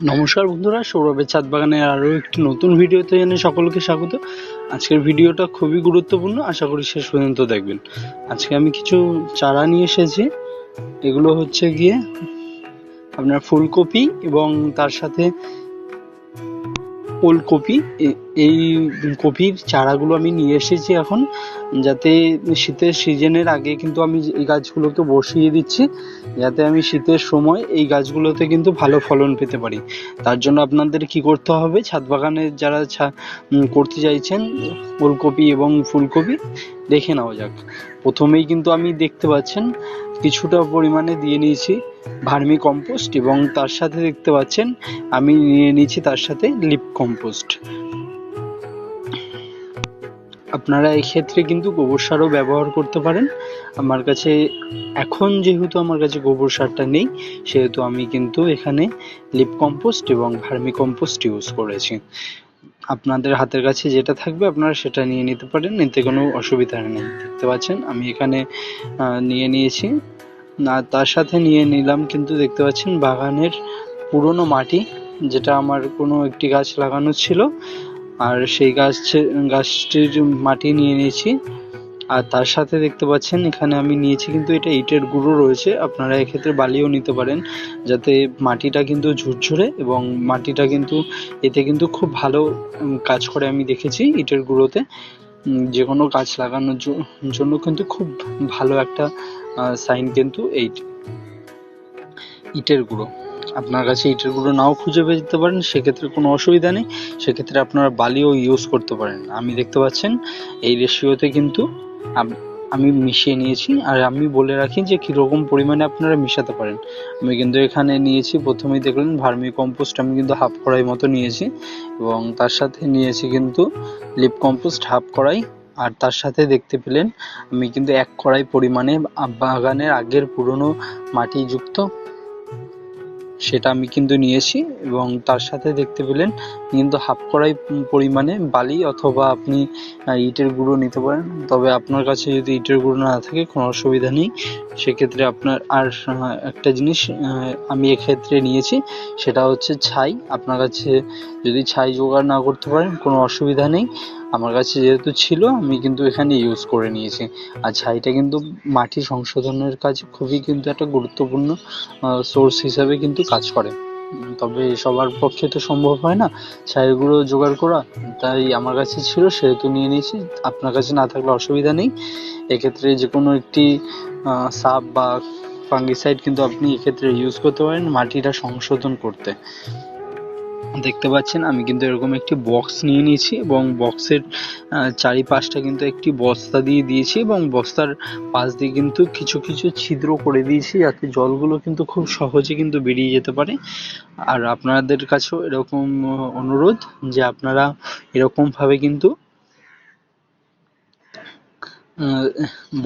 নমস্কার বন্ধুরা, সৌরভের ছাদ বাগানের আরও একটি নতুন ভিডিওতে জানাই সকলকে স্বাগত। আজকের ভিডিওটা খুবই গুরুত্বপূর্ণ, আশা করি শেষ পর্যন্ত দেখবেন। আজকে আমি কিছু চারা নিয়ে এসেছি। এগুলো হচ্ছে গিয়ে আপনার ফুলকপি এবং তার সাথে ওলকপি। এই কপির চারাগুলো আমি নিয়ে এসেছি এখন। যাতে শীতের সিজনের আগে কিন্তু আমি এই গাছগুলোকে বসিয়ে দিচ্ছি, যাতে আমি শীতের সময় এই গাছগুলোতে কিন্তু ভালো ফলন পেতে পারি। তার জন্য আপনাদের কি করতে হবে? ছাদ বাগানে যারা করতে চাইছেন ওলকপি এবং ফুলকপি, দেখে নেওয়া যাক। প্রথমেই কিন্তু আমি দেখতে পাচ্ছেন, কিছুটা পরিমাণে দিয়ে নিয়েছি ভার্মি কম্পোস্ট এবং তার সাথে দেখতে পাচ্ছেন, আমি নিয়ে নিয়েছি তার সাথে লিপ কম্পোস্ট আপনারা এই ক্ষেত্রে কিন্তু গোবর সারও ব্যবহার করতে পারেন। আমার কাছে এখন যেহেতু আমার কাছে গোবর সারটা নেই, সেহেতু আমি কিন্তু এখানে লিপ কম্পোস্ট এবং ভার্মি কম্পোস্ট ইউজ করেছি। আপনাদের হাতের কাছে যেটা থাকবে আপনারা সেটা নিয়ে নিতে পারেন, এতে কোনো অসুবিধা নেই। দেখতে পাচ্ছেন, আমি এখানে নিয়ে নিয়েছি। না, তার সাথে নিয়ে নিলাম কিন্তু দেখতে পাচ্ছেন বাগানের পুরনো মাটি, যেটা আমার কোনো একটি গাছ লাগানো ছিল। আর সেই গাছ গাছটির মাটি নিয়ে নিয়েছি। আর তার সাথে দেখতে পাচ্ছেন, এখানে আমি নিয়েছি কিন্তু এটা ইটের গুঁড়ো রয়েছে। আপনারা এক্ষেত্রে বালিও নিতে পারেন, যাতে মাটিটা কিন্তু ঝুরঝুরে এবং মাটিটা কিন্তু এতে কিন্তু খুব ভালো কাজ করে আমি দেখেছি ইটের গুঁড়োতে। যে কোনো গাছ লাগানোর জন্য কিন্তু খুব ভালো একটা সাইন কিন্তু এই ইটের গুঁড়ো। আপনার কাছে ইটের গুঁড়ো নাও খুঁজে পেতে পারেন, সেক্ষেত্রে কোনো অসুবিধা নেই। সেক্ষেত্রে আপনারা বালিও ইউজ করতে পারেন। আমি দেখতে পাচ্ছেন, এই রেশিওতে কিন্তু আমি মিশিয়ে নিয়েছি আর আমি বলে রাখি যে কীরকম পরিমাণে আপনারা মিশাতে পারেন। আমি কিন্তু এখানে নিয়েছি, প্রথমেই দেখলেন ভার্মি কম্পোস্ট আমি কিন্তু হাফ কড়াই মতো নিয়েছি এবং তার সাথে নিয়েছি কিন্তু লিপ কম্পোস্ট হাফ কড়াই আর তার সাথে দেখতে পেলেন আমি কিন্তু এক কড়াই পরিমাণে বাগানের আগের পুরনো মাটিযুক্ত সেটা আমি কিন্তু নিয়েছি এবং তার সাথে দেখতে পেলেন কিন্তু হাফ কড়াই পরিমাণে বালি অথবা আপনি ইটের গুঁড়ো নিতে পারেন। তবে আপনার কাছে যদি ইটের গুঁড়ো না থাকে, কোনো অসুবিধা নেই। সেক্ষেত্রে আপনার, আর একটা জিনিস আমি এক্ষেত্রে নিয়েছি, সেটা হচ্ছে ছাই। আপনার কাছে যদি ছাই জোগাড় না করতে পারেন, কোনো অসুবিধা নেই। আমার কাছে যেহেতু ছিল, আমি কিন্তু এখানে ইউজ করে নিয়েছি। আর ছাইটা কিন্তু মাটি সংশোধনের কাজ খুবই কিন্তু একটা গুরুত্বপূর্ণ সোর্স হিসাবে কিন্তু কাজ করে। তবে সবার পক্ষে তো সম্ভব হয় না, ছাইগুলো জোগাড় করা। তাই আমার কাছে ছিল, সেহেতু নিয়ে নিয়েছি। আপনার কাছে না থাকলে অসুবিধা নেই। এক্ষেত্রে যে কোনো একটি সাপ বা ফাঙ্গিসাইড কিন্তু আপনি এক্ষেত্রে ইউজ করতে পারেন মাটিটা সংশোধন করতে। দেখতে পাচ্ছেন, আমি কিন্তু এরকম একটি বক্স নিয়ে নিয়েছি এবং বক্সের চারিপাশটা কিন্তু একটি বস্তা দিয়ে দিয়েছি এবং বস্তার পাশ দিয়ে কিন্তু কিছু কিছু ছিদ্র করে দিয়েছি যাতে জলগুলো কিন্তু খুব সহজে কিন্তু বেরিয়ে যেতে পারে। আর আপনাদের কাছেও এরকম অনুরোধ যে আপনারা এরকম ভাবে কিন্তু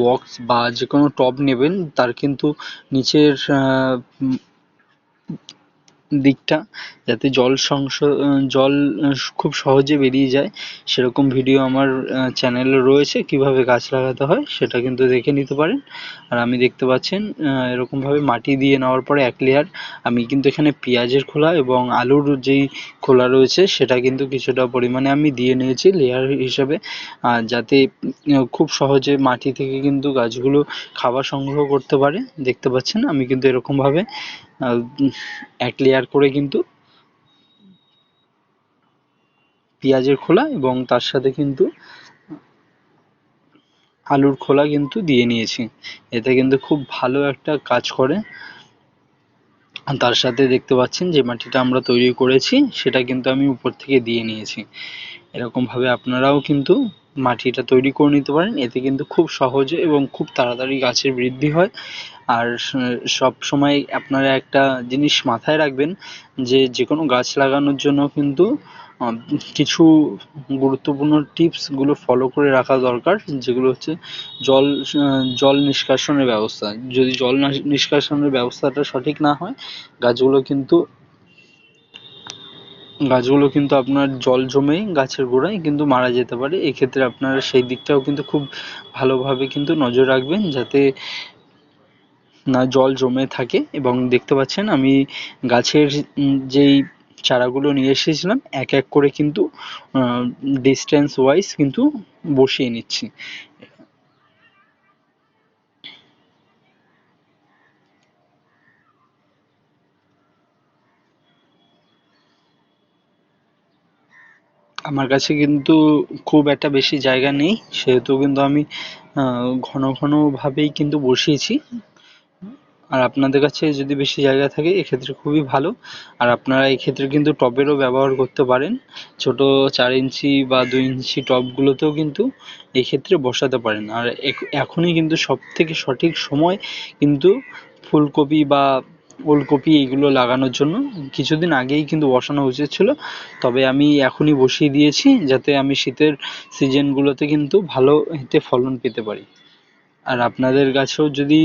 বক্স বা যে কোনো টব নেবেন, তার কিন্তু নিচের দিকটা, যাতে জল জল খুব সহজে বেরিয়ে যায়। সেরকম ভিডিও আমার চ্যানেলে রয়েছে, কীভাবে গাছ লাগাতে হয় সেটা কিন্তু দেখে নিতে পারেন। আর আমি দেখতে পাচ্ছেন এরকমভাবে মাটি দিয়ে নেওয়ার পরে এক লেয়ার আমি কিন্তু এখানে পেঁয়াজের খোলা এবং আলুর যেই খোলা রয়েছে, সেটা কিন্তু কিছুটা পরিমাণে আমি দিয়ে নিয়েছি লেয়ার হিসেবে। যাতে খুব সহজে মাটি থেকে কিন্তু গাছগুলো খাবার সংগ্রহ করতে পারে, দেখতে পাচ্ছেন? আমি কিন্তু এরকমভাবে এক লেয়ার করে কিন্তু পেঁয়াজের খোলা এবং তার সাথে কিন্তু আলুর খোলা কিন্তু দিয়ে নিয়েছি। এতে কিন্তু খুব ভালো একটা কাজ করে। তার সাথে দেখতে পাচ্ছেন যে মাটিটা আমরা তৈরি করেছি, সেটা কিন্তু আমি উপর থেকে দিয়ে নিয়েছি। এরকমভাবে আপনারাও কিন্তু মাটিটা তৈরি করে নিতে পারেন। এতে কিন্তু খুব সহজে এবং খুব তাড়াতাড়ি গাছের বৃদ্ধি হয়। আর সব সময় আপনারা একটা জিনিস মাথায় রাখবেন যে যে কোনো গাছ লাগানোর জন্য কিন্তু কিছু গুরুত্বপূর্ণ টিপসগুলো ফলো করে রাখা দরকার, যেগুলো হচ্ছে জল জল নিষ্কাশনের ব্যবস্থা। যদি জল নিষ্কাশনের ব্যবস্থাটা সঠিক না হয়, গাছগুলো কিন্তু গাছগুলো কিন্তু আপনার জল জমেই গাছের গোড়ায় কিন্তু মারা যেতে পারে। এক্ষেত্রে আপনারা সেই দিকটাও কিন্তু খুব ভালোভাবে কিন্তু নজর রাখবেন, যাতে না জল জমে থাকে। এবং দেখতে পাচ্ছেন, আমি গাছের যেই চারাগুলো নিয়ে এসেছিলাম, এক এক করে কিন্তু ডিস্টেন্স ওয়াইজ কিন্তু বসিয়ে নিচ্ছি। আমার কাছে কিন্তু খুব একটা বেশি জায়গা নেই, সেহেতু কিন্তু আমি ঘন ঘন ভাবেই কিন্তু বসিয়েছি। আর আপনাদের কাছে যদি বেশি জায়গা থাকে, এক্ষেত্রে খুবই ভালো। আর আপনারা এক্ষেত্রে কিন্তু টবেরও ব্যবহার করতে পারেন। ছোট চার ইঞ্চি বা দুই ইঞ্চি টবগুলোতেও কিন্তু এক্ষেত্রে বসাতে পারেন। আর এখনই কিন্তু সব থেকে সঠিক সময় কিন্তু ফুলকপি বা ওলকপি এগুলো লাগানোর জন্য। কিছুদিন আগেই কিন্তু বসানো উচিত ছিল। তবে আমি এখনই বসিয়ে দিয়েছি, যাতে আমি শীতের সিজনগুলোতে কিন্তু ভালো এতে ফলন পেতে পারি। আর আপনাদের গাছেও যদি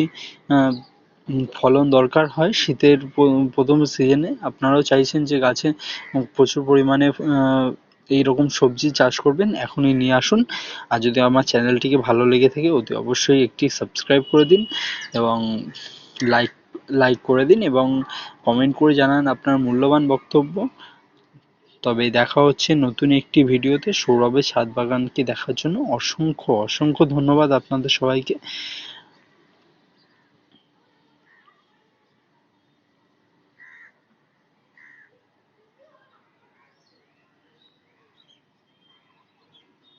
ফলন দরকার হয় শীতের প্রথম সিজনে আপনারাও চাইছেন যে গাছে প্রচুর পরিমাণে আহ, এইরকম সবজি চাষ করবেন এখনই নিয়ে আসুন। আর যদি আমার চ্যানেলটিকে ভালো লেগে থাকে অতি অবশ্যই একটি সাবস্ক্রাইব করে দিন এবং লাইক লাইক করে দিন এবং কমেন্ট করে জানান আপনার মূল্যবান বক্তব্য। তবে দেখা হচ্ছে নতুন একটি ভিডিওতে। সৌরভের ছাদ বাগানকে দেখার জন্য অসংখ্য অসংখ্য ধন্যবাদ আপনাদের সবাইকে।